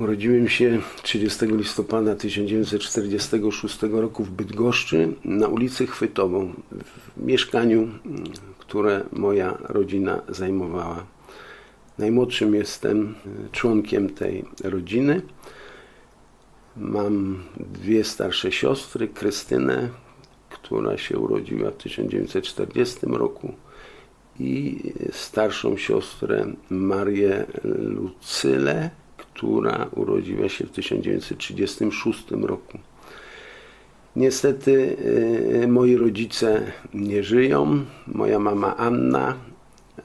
Urodziłem się 30 listopada 1946 roku w Bydgoszczy na ulicy Chwytową, w mieszkaniu, które moja rodzina zajmowała. Najmłodszym jestem członkiem tej rodziny. Mam dwie starsze siostry, Krystynę, która się urodziła w 1940 roku i starszą siostrę Marię Lucylę, która urodziła się w 1936 roku. Niestety y, moi rodzice nie żyją. Moja mama Anna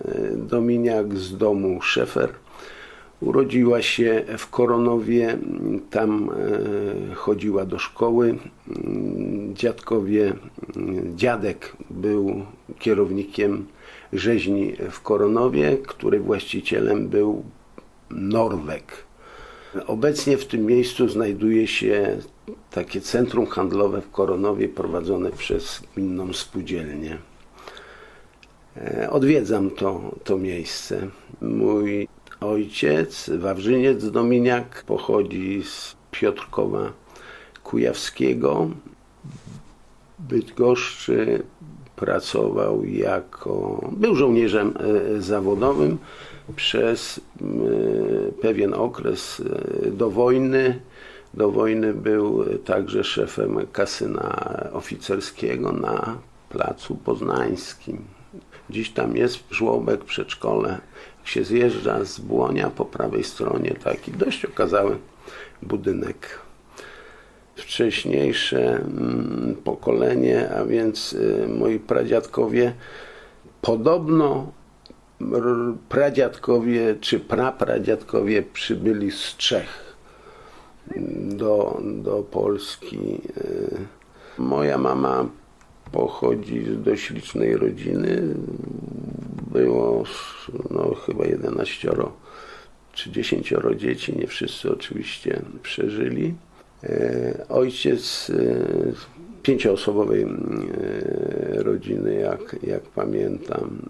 y, Dominiak z domu Szefer urodziła się w Koronowie, tam y, chodziła do szkoły. Dziadkowie, dziadek był kierownikiem rzeźni w Koronowie, której właścicielem był Norweg. Obecnie w tym miejscu znajduje się takie centrum handlowe w Koronowie prowadzone przez gminną spółdzielnię. E, Odwiedzam to, to miejsce. Mój ojciec, Wawrzyniec Dominiak, pochodzi z Piotrkowa Kujawskiego. Bydgoszczy pracował jako, był żołnierzem e, zawodowym przez e, pewien okres e, do wojny. Do wojny był także szefem kasyna oficerskiego na Placu Poznańskim. Dziś tam jest żłobek, przedszkole. Jak się zjeżdża z Błonia po prawej stronie, taki dość okazały budynek wcześniejsze mm, pokolenie, a więc y, moi pradziadkowie, podobno pradziadkowie czy prapradziadkowie przybyli z Czech do, do Polski. Y, Moja mama pochodzi z dość licznej rodziny. Było no, chyba 11 czy 10 dzieci, nie wszyscy oczywiście przeżyli. E, Ojciec e, pięcioosobowej e, rodziny, jak, jak pamiętam.